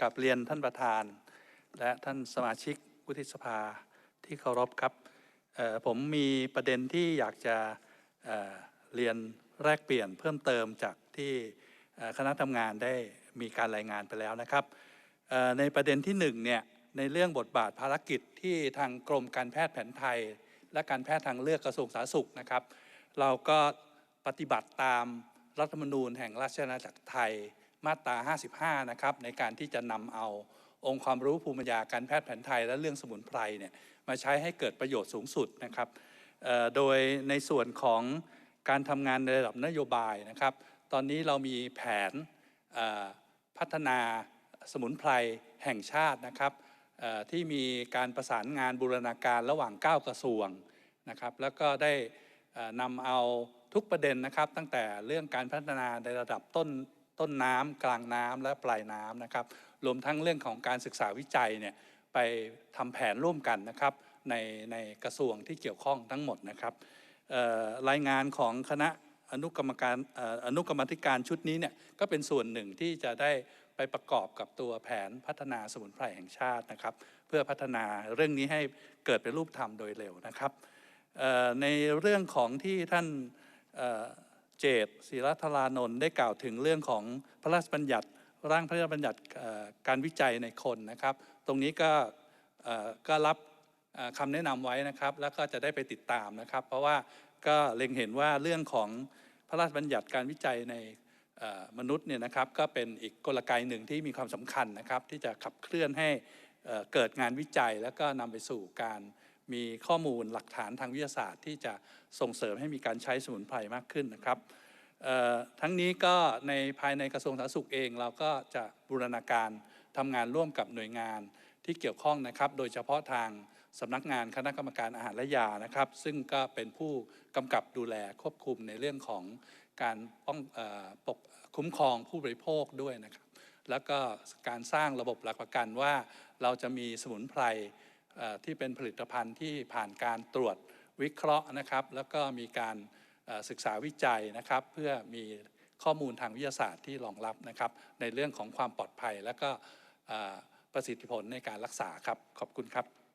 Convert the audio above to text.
กับเรียนท่านประธาน และท่านสมาชิกวุฒิสภาที่เคารพครับผมมีประเด็นที่อยากจะเเรียนแลกเปลี่ยนเพิ่มเติมจากที่คณะทำงานได้มีการรายงานไปแล้วนะครับ ในประเด็นที่หนึ่งเนี่ยในเรื่องบทบาทภารกิจที่ทางกรมการแพทย์แผนไทย และการแพทย์ทางเลือกกระทรวงสาธารณสุขนะครับ เราก็ปฏิบัติตามรัฐธรรมนูญแห่งราชอาณาจักรไทย มาตรา 55 นะครับในการที่จะนำเอาองค์ความรู้ภูมิปัญญาการแพทย์แผนไทยและเรื่องสมุนไพรเนี่ยมาใช้ให้เกิดประโยชน์สูงสุดนะครับโดยในส่วนของการทำงานในระดับนโยบายนะครับ ตอนนี้เรามีแผนพัฒนาสมุนไพรแห่งชาตินะครับที่มีการประสานงานบูรณาการระหว่าง 9 กระทรวงนะครับ แล้วก็ได้นำเอาทุกประเด็นนะครับ ตั้งแต่เรื่องการพัฒนาในระดับต้น ต้นน้ำกลางน้ำและปลายน้ำนะครับรวมทั้งเรื่องของการศึกษาวิจัยเนี่ยไปทำแผนร่วมกันนะครับในในกระทรวงที่เกี่ยวข้องทั้งหมดนะครับรายงานของคณะอนุกรรมการอออนุกรรมธิการชุดนี้เนี่ยก็เป็นส่วนหนึ่งที่จะได้ไปประกอบกับตัวแผนพัฒนาสมุนไพรแห่งชาตินะครับ เพื่อพัฒนาเรื่องนี้ให้เกิดเป็นรูปธรรมโดยเร็วนะครับในเรื่องของที่ท่าน เจตศิรัทรานนท์ได้กล่าวถึงเรื่องของพระราชบัญญัติร่างพระราชบัญญัติการวิจัยในคนนะครับ ตรงนี้ก็ก็รับเอ่อคำแนะนำไว้นะครับ แล้วก็จะได้ไปติดตามนะครับ เพราะว่าก็เล็งเห็นว่าเรื่องของพระราชบัญญัติการวิจัยในมนุษย์เนี่ยนะครับก็เป็นอีกกลไกหนึ่งที่มีความสำคัญนะครับ ที่จะขับเคลื่อนให้เอ่อเกิดงานวิจัย แล้วก็นำไปสู่การ มีข้อมูลหลักฐานทางวิทยาศาสตร์ ที่จะส่งเสริมให้มีการใช้สมุนไพรมากขึ้นนะครับทั้งนี้ก็ในภายในกระทรวงสาธารณสุขเองเราก็จะบูรณาการทำงานร่วมกับหน่วยงานที่เกี่ยวข้องนะครับ โดยเฉพาะทางสำนักงานคณะกรรมการอาหารและยานะครับ ซึ่งก็เป็นผู้กำกับดูแลควบคุมในเรื่องของการป้องปกคุ้มครองผู้บริโภคด้วยนะครับ แล้วก็การสร้างระบบหลักประกันว่าเราจะมีสมุนไพร ที่เป็นผลิตภัณฑ์ที่ผ่านการตรวจวิเคราะห์นะครับ แล้วก็มีการศึกษาวิจัยนะครับ เพื่อมีข้อมูลทางวิทยาศาสตร์ที่รองรับนะครับ ในเรื่องของความปลอดภัย และก็ประสิทธิผลในการรักษาครับขอบคุณครับ